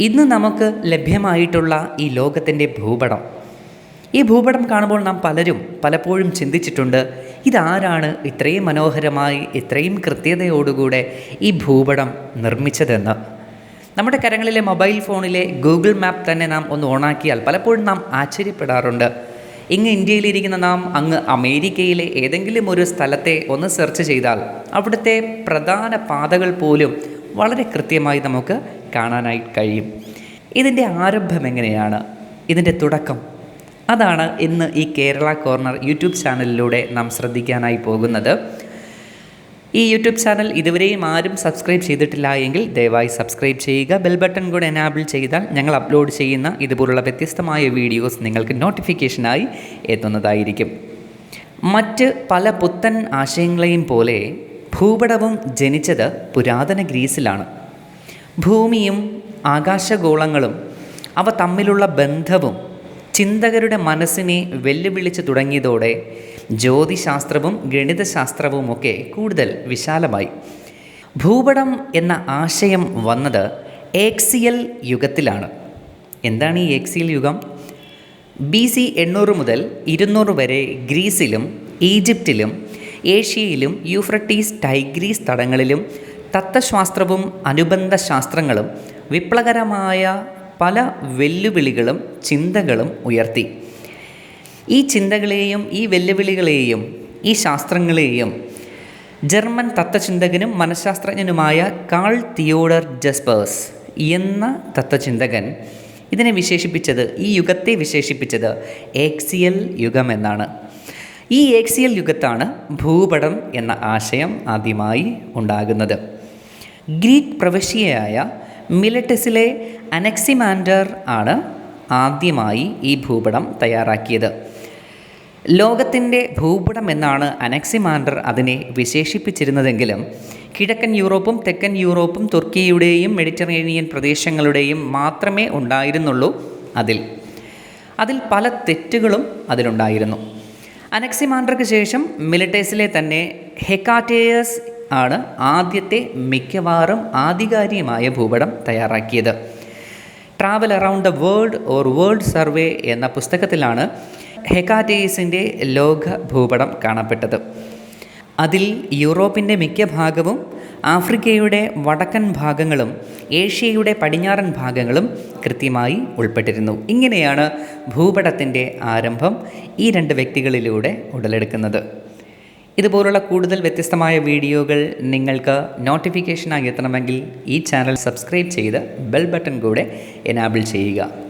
ഇന്ന് നമുക്ക് ലഭ്യമായിട്ടുള്ള ഈ ലോകത്തിന്റെ ഭൂപടം. ഈ ഭൂപടം കാണുമ്പോൾ നാം പലരും പലപ്പോഴും ചിന്തിച്ചിട്ടുണ്ട് ഇതാരാണ് ഇത്രയും മനോഹരമായി ഇത്രയും കൃത്യതയോടുകൂടെ ഈ ഭൂപടം നിർമ്മിച്ചതെന്ന്. നമ്മുടെ കരങ്ങളിലെ മൊബൈൽ ഫോണിലെ ഗൂഗിൾ മാപ്പ് തന്നെ നാം ഒന്ന് ഓണാക്കിയാൽ പലപ്പോഴും നാം ആശ്ചര്യപ്പെടാറുണ്ട്. ഇങ്ങ് ഇന്ത്യയിലിരിക്കുന്ന നാം അങ്ങ് അമേരിക്കയിലെ ഏതെങ്കിലും ഒരു സ്ഥലത്തെ ഒന്ന് സെർച്ച് ചെയ്താൽ അവിടുത്തെ പ്രധാന പാതകൾ പോലും വളരെ കൃത്യമായി നമുക്ക് കാണാനായി കഴിയും. ഇതിന്റെ ആരംഭം എങ്ങനെയാണ്? ഇതിന്റെ തുടക്കം. അതാണ് ഇന്ന് ഈ കേരള കോർണർ യൂട്യൂബ് ചാനലിലൂടെ നാം ശ്രദ്ധിക്കാനായി പോകുന്നത്. ഈ യൂട്യൂബ് ചാനൽ ഇതുവരെയും ആരും സബ്സ്ക്രൈബ് ചെയ്തിട്ടില്ല എങ്കിൽ ദയവായി സബ്സ്ക്രൈബ് ചെയ്യുക. ബെൽ ബട്ടൺ കൂടെ എനാബിൾ ചെയ്താൽ ഞങ്ങൾ അപ്ലോഡ് ചെയ്യുന്ന ഇതുപോലുള്ള വ്യത്യസ്തമായ വീഡിയോസ് നിങ്ങൾക്ക് നോട്ടിഫിക്കേഷനായി എത്തുന്നതായിരിക്കും. മറ്റ് പല പുത്തൻ ആശയങ്ങളെയും പോലെ ഭൂപടവും ജനിച്ചത് പുരാതന ഗ്രീസിലാണ്. ഭൂമിയും ആകാശഗോളങ്ങളും അവ തമ്മിലുള്ള ബന്ധവും ചിന്തകരുടെ മനസ്സിനെ വെല്ലുവിളിച്ചു തുടങ്ങിയതോടെ ജ്യോതിശാസ്ത്രവും ഗണിതശാസ്ത്രവുമൊക്കെ കൂടുതൽ വിശാലമായി. ഭൂപടം എന്ന ആശയം വന്നത് ഏക്സിയൽ യുഗത്തിലാണ്. എന്താണ് ഈ ഏക്സിയൽ യുഗം? ബി സി എണ്ണൂറ് മുതൽ ഇരുന്നൂറ് വരെ ഗ്രീസിലും ഈജിപ്തിലും ഏഷ്യയിലും യൂഫ്രട്ടീസ് ടൈഗ്രീസ് തടങ്ങളിലും തത്വശാസ്ത്രവും അനുബന്ധ ശാസ്ത്രങ്ങളും വിപ്ലവകരമായ പല വെല്ലുവിളികളും ചിന്തകളും ഉയർത്തി. ഈ ചിന്തകളെയും ഈ വെല്ലുവിളികളെയും ഈ ശാസ്ത്രങ്ങളെയും ജർമ്മൻ തത്വചിന്തകനും മനഃശാസ്ത്രജ്ഞനുമായ കാൾ തിയോഡർ ജസ്പേഴ്സ് എന്ന തത്വചിന്തകൻ ഇതിനെ വിശേഷിപ്പിച്ചത് ഈ യുഗത്തെ വിശേഷിപ്പിച്ചത് ഏക്സിയൽ യുഗം എന്നാണ്. ഈ ഏക്സിയൽ യുഗത്താണ് ഭൂപടം എന്ന ആശയം ആദ്യമായി ഉണ്ടാകുന്നത്. ഗ്രീക്ക് പ്രവശ്യയായ മിലറ്റസിലെ അനക്സിമാൻഡർ ആണ് ആദ്യമായി ഈ ഭൂപടം തയ്യാറാക്കിയത്. ലോകത്തിന്റെ ഭൂപടം എന്നാണ് അനക്സിമാൻഡർ അതിനെ വിശേഷിപ്പിച്ചിരുന്നതെങ്കിലും കിഴക്കൻ യൂറോപ്പും തെക്കൻ യൂറോപ്പും തുർക്കിയുടെയും മെഡിറ്ററേനിയൻ പ്രദേശങ്ങളുടെയും മാത്രമേ ഉണ്ടായിരുന്നുള്ളൂ അതിൽ. അതിൽ പല തെറ്റുകളും അതിലുണ്ടായിരുന്നു. അനക്സിമാൻഡർക്ക് ശേഷം മിലിറ്റേഴ്സിലെ തന്നെ ഹെക്കാറ്റേയസ് ആണ് ആദ്യത്തെ മിക്കവാറും ആധികാരികമായ ഭൂപടം തയ്യാറാക്കിയത്. Travel around the world or world survey എന്ന പുസ്തകത്തിലാണ് ഹെക്കാറ്റേയസിന്റെ ലോക ഭൂപടം കാണപ്പെട്ടത്. അതിൽ യൂറോപ്പിന്റെ മിക്ക ഭാഗവും ആഫ്രിക്കയുടെ വടക്കൻ ഭാഗങ്ങളും ഏഷ്യയുടെ പടിഞ്ഞാറൻ ഭാഗങ്ങളും കൃത്യമായി ഉൾപ്പെട്ടിരുന്നു. ഇങ്ങനെയാണ് ഭൂപടത്തിന്റെ ആരംഭം ഈ രണ്ട് വ്യക്തികളിലൂടെ ഉടലെടുക്കുന്നത്. ഇതുപോലുള്ള കൂടുതൽ വ്യത്യസ്തമായ വീഡിയോകൾ നിങ്ങൾക്ക് നോട്ടിഫിക്കേഷനായി എത്തണമെങ്കിൽ ഈ ചാനൽ സബ്സ്ക്രൈബ് ചെയ്ത് ബെൽ ബട്ടൺ കൂടെ എനാബിൾ ചെയ്യുക.